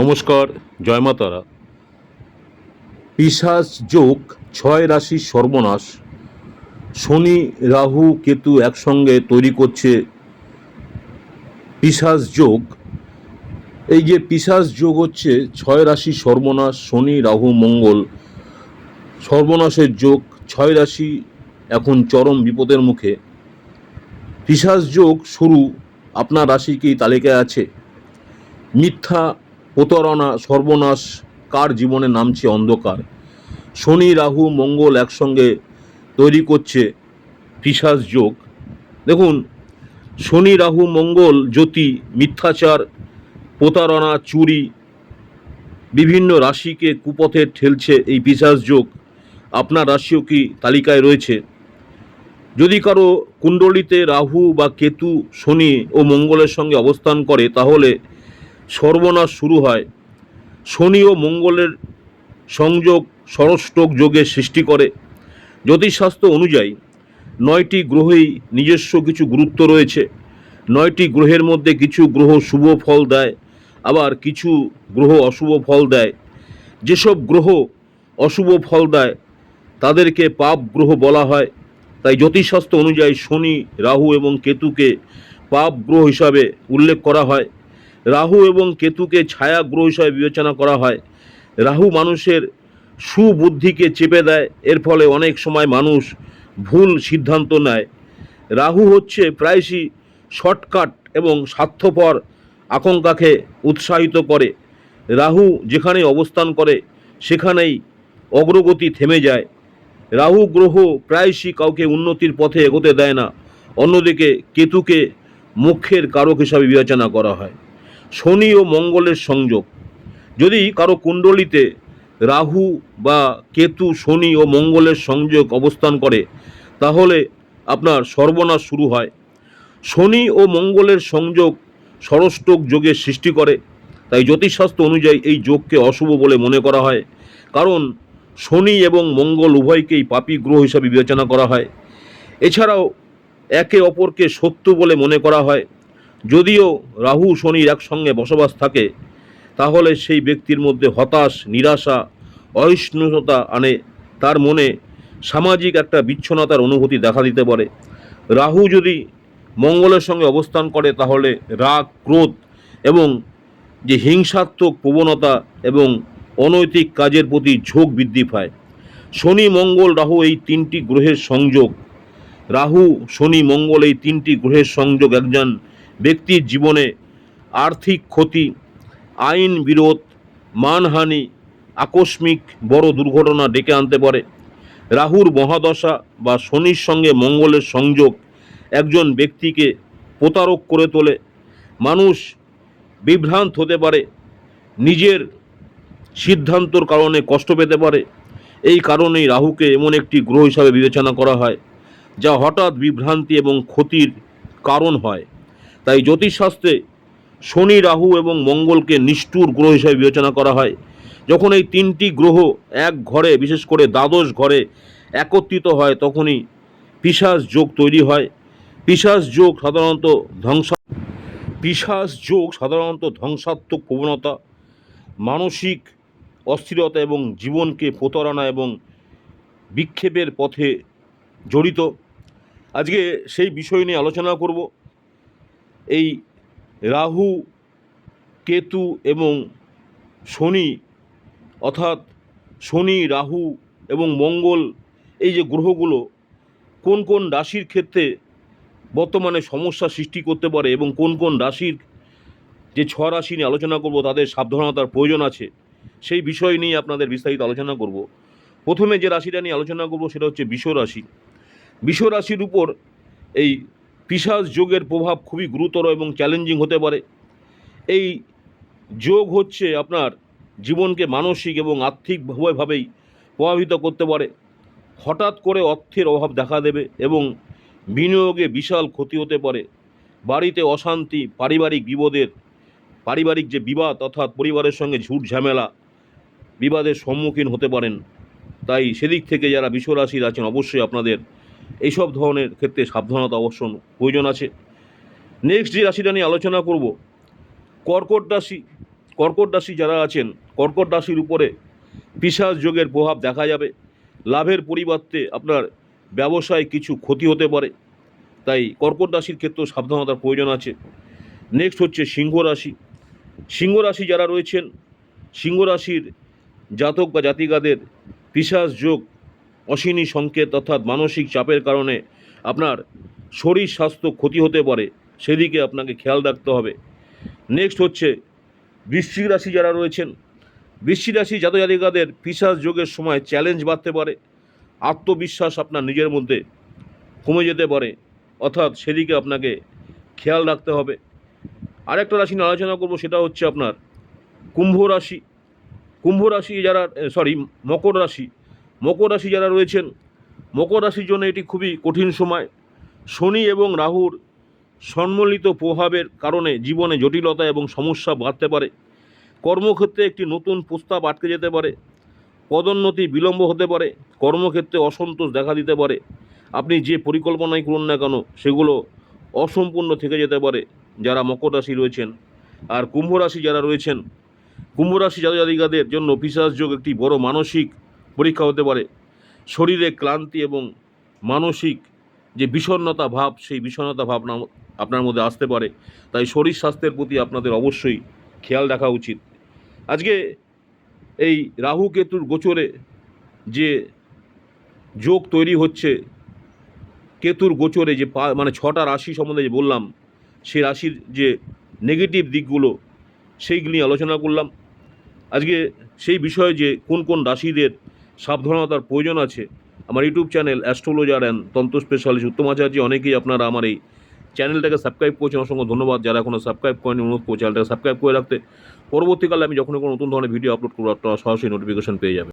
নমস্কার, জয় মা তারা পিসাস যোগ ছয় রাশির সর্বনাশ। শনি, রাহু, কেতু একসঙ্গে তৈরি করছে পিসাস যোগ। এই যে পিসাস যোগ হচ্ছে ছয় রাশি সর্বনাশ, শনি, রাহু, মঙ্গল। সর্বনাশের যোগ ছয় রাশি এখন চরম বিপদের মুখে। পিসাস যোগ শুরু আপনার রাশি কি তালিকায় আছে। মিথ্যা প্রতারণা, সর্বনাশ, কার জীবনে নামছে অন্ধকার? শনি, রাহু, মঙ্গল একসঙ্গে তৈরি করছে পিসাস যোগ। দেখুন, শনি, রাহু, মঙ্গল, জ্যোতি, মিথ্যাচার, প্রতারণা, চুরি, বিভিন্ন রাশিকে কুপথে ঠেলছে এই পিসাস যোগ। আপনার রাশিও কি তালিকায় রয়েছে? যদি কারও কুণ্ডলিতে রাহু বা কেতু, শনি ও মঙ্গলের সঙ্গে অবস্থান করে, তাহলে সর্বনাশ শুরু হয়। শনি ও মঙ্গলের সংযোগ ষড়ষ্টক যোগের সৃষ্টি করে। জ্যোতিষশাস্ত্র অনুযায়ী, নয়টি গ্রহেই নিজস্ব কিছু গুরুত্ব রয়েছে। নয়টি গ্রহের মধ্যে কিছু গ্রহ শুভ ফল দেয়, আবার কিছু গ্রহ অশুভ ফল দেয়। যেসব গ্রহ অশুভ ফল দেয়, তাদেরকে পাপ গ্রহ বলা হয়। তাই জ্যোতিষশাস্ত্র অনুযায়ী শনি, রাহু এবং কেতুকে পাপ গ্রহ হিসাবে উল্লেখ করা হয়। রাহু এবং কেতুকে ছায়া গ্রহ হিসাবে বিবেচনা করা হয়। রাহু মানুষের সুবুদ্ধিকে চেপে দেয়, এর ফলে অনেক সময় মানুষ ভুল সিদ্ধান্ত নেয়। রাহু হচ্ছে প্রায়শই শর্টকাট এবং স্বার্থপর আকাঙ্ক্ষাকে উৎসাহিত করে। রাহু যেখানে অবস্থান করে, সেখানেই অগ্রগতি থেমে যায়। রাহু গ্রহ প্রায়শই কাউকে উন্নতির পথে এগোতে দেয় না, অন্যদিকে কেতুকে মুখ্যের কারক হিসাবে বিবেচনা করা হয়। শনি ও মঙ্গলের সংযোগ। যদি কারও কুণ্ডলিতে রাহু বা কেতু শনি ও মঙ্গলের সংযোগ অবস্থান করে, তাহলে আপনার সর্বনাশ শুরু হয়। শনি ও মঙ্গলের সংযোগ ষড়ষ্টক যোগের সৃষ্টি করে, তাই জ্যোতিষশাস্ত্র অনুযায়ী এই যোগকে অশুভ বলে মনে করা হয়। কারণ শনি এবং মঙ্গল উভয়কেই পাপী গ্রহ হিসাবে বিবেচনা করা হয়। এছাড়াও একে অপরকে শত্রু বলে মনে করা হয়। যদিও রাহু শনির একসঙ্গে বসবাস থাকে, তাহলে সেই ব্যক্তির মধ্যে হতাশ, নিরাশা, অহিষ্ণুতা আনে। তার মনে সামাজিক একটা বিচ্ছন্নতার অনুভূতি দেখা দিতে পারে। রাহু যদি মঙ্গলের সঙ্গে অবস্থান করে, তাহলে রাগ, ক্রোধ এবং যে হিংসাত্মক প্রবণতা এবং অনৈতিক কাজের প্রতি ঝোঁক বৃদ্ধি পায়। শনি, মঙ্গল, রাহু এই তিনটি গ্রহের সংযোগ। রাহু, শনি, মঙ্গল এই তিনটি গ্রহের সংযোগ একজন ব্যক্তির জীবনে আর্থিক ক্ষতি, আইন বিরোধ, মানহানি, আকস্মিক বড় দুর্ঘটনা ডেকে আনতে পারে। রাহুর মহাদশা বা শনির সঙ্গে মঙ্গলের সংযোগ একজন ব্যক্তিকে প্রতারক করে তোলে। মানুষ বিভ্রান্ত হতে পারে, নিজের সিদ্ধান্তর কারণে কষ্ট পেতে পারে। এই কারণেই রাহুকে এমন একটি গ্রহ হিসাবে বিবেচনা করা হয়, যা হঠাৎ বিভ্রান্তি এবং ক্ষতির কারণ হয়। তাই জ্যোতিষশাস্ত্রে শনি, রাহু এবং মঙ্গলকে নিষ্ঠুর গ্রহ হিসাবে বিবেচনা করা হয়। যখন এই তিনটি গ্রহ এক ঘরে, বিশেষ করে দ্বাদশ ঘরে একত্রিত হয়, তখনই পিশাচ যোগ তৈরি হয়। পিশাচ যোগ সাধারণত ধ্বংসা পিশাচ যোগ সাধারণত ধ্বংসাত্মক প্রবণতা, মানসিক অস্থিরতা এবং জীবনকে প্রতারণা এবং বিক্ষেপের পথে জড়িত। আজকে সেই বিষয় নিয়ে আলোচনা করব। এই রাহু, কেতু এবং শনি অর্থাৎ শনি, রাহু এবং মঙ্গল এই যে গ্রহগুলো কোন কোন রাশির ক্ষেত্রে বর্তমানে সমস্যা সৃষ্টি করতে পারে এবং কোন কোন রাশির যে ছ রাশি নিয়ে আলোচনা করব, তাদের সাবধানতার প্রয়োজন আছে, সেই বিষয় নিয়ে আপনাদের বিস্তারিত আলোচনা করব। প্রথমে যে রাশিটা নিয়ে আলোচনা করব, সেটা হচ্ছে বিষ রাশি। রাশির উপর এই পিসাজ যোগের প্রভাব খুবই গুরুতর এবং চ্যালেঞ্জিং হতে পারে। এই যোগ হচ্ছে আপনার জীবনকে মানসিক এবং আর্থিক উভয়ভাবেই প্রভাবিত করতে পারে। হঠাৎ করে অর্থের অভাব দেখা দেবে এবং বিনিয়োগে বিশাল ক্ষতি হতে পারে। বাড়িতে অশান্তি, পারিবারিক বিপদের, পারিবারিক যে বিবাদ অর্থাৎ পরিবারের সঙ্গে ঝুট ঝামেলা বিবাদের সম্মুখীন হতে পারেন। তাই সেদিক থেকে যারা বিশ্বরাশির আছেন, অবশ্যই আপনাদের এইসব ধরনের ক্ষেত্রে সাবধানতা অবশ্য প্রয়োজন আছে। নেক্সট যে রাশিটা নিয়ে আলোচনা করব, কর্কট রাশি কর্কট রাশি যারা আছেন, কর্কট রাশির উপরে পিসাজ যোগের প্রভাব দেখা যাবে। লাভের পরিবর্তে আপনার ব্যবসায় কিছু ক্ষতি হতে পারে। তাই কর্কট রাশির ক্ষেত্রেও সাবধানতার প্রয়োজন আছে। নেক্সট হচ্ছে সিংহ রাশি। সিংহ রাশি যারা রয়েছেন, সিংহ রাশির জাতক বা জাতিকাদের পিসাজ যোগ অশিনী সংকেত অর্থাৎ মানসিক চাপের কারণে আপনার শরীর স্বাস্থ্য ক্ষতি হতে পারে, সেদিকে আপনাকে খেয়াল রাখতে হবে। নেক্সট হচ্ছে বৃশ্চিক রাশি যারা রয়েছেন, বৃশ্চিক রাশি জাতক জাতিকাদের পিসাজ যোগের সময় চ্যালেঞ্জ বাড়তে পারে, আত্মবিশ্বাস আপনার নিজের মধ্যে কমে যেতে পারে, অর্থাৎ সেদিকে আপনাকে খেয়াল রাখতে হবে। আরেকটা রাশি নিয়ে আলোচনা করব, সেটা হচ্ছে আপনার কুম্ভ রাশি। কুম্ভ রাশি যারা সরি মকর রাশি মকর রাশি যারা রয়েছেন, মকর রাশির জন্য এটি খুবই কঠিন সময়। শনি এবং রাহুর সম্মিলিত প্রভাবের কারণে জীবনে জটিলতা এবং সমস্যা বাড়তে পারে। কর্মক্ষেত্রে একটি নতুন প্রস্তাব আটকে যেতে পারে। পদোন্নতি বিলম্ব হতে পারে। কর্মক্ষেত্রে অসন্তোষ দেখা দিতে পারে। আপনি যে পরিকল্পনাই করুন না কেন, সেগুলো অসম্পূর্ণ থেকে যেতে পারে যারা মকর রাশি রয়েছেন। আর কুম্ভ রাশি যারা রয়েছেন, কুম্ভ রাশি জন্য পিসাস যোগ একটি বড় মানসিক পরীক্ষা হতে পারে, শরীরে ক্লান্তি এবং মানসিক যে বিষণ্ণতা ভাব, সেই বিষণ্ণতা ভাব না- আপনার মধ্যে আসতে পারে। তাই শরীর স্বাস্থ্যের প্রতি আপনাদের অবশ্যই খেয়াল রাখা উচিত। আজকে এই রাহু কেতুর গোচরে যে যোগ তৈরি হচ্ছে, কেতুর গোচরে যে পা মানে ছটা রাশি সম্বন্ধে যে বললাম, সেই রাশির যে নেগেটিভ দিকগুলো, সেইগুলি আলোচনা করলাম। আজকে সেই বিষয়ে যে কোন কোন রাশিদের সাবধানতার প্রয়োজন আছে। আমার YouTube channel astrologer and tantra specialist Uttam Acharya, অনেকেই আপনারা আমার এই চ্যানেলটাকে সাবস্ক্রাইব করছেন, অসংখ্য ধন্যবাদ। যারা এখনও সাবস্ক্রাইব করেনি অনুরোধ করছে চ্যানেলটাকে সাবস্ক্রাইব করে রাখতে। পরবর্তীকালে আমি যখন কোনো নতুন ধরনের ভিডিও আপলোড করব, আপনারা সরাসরি নোটিফিকেশন পেয়ে যাবেন।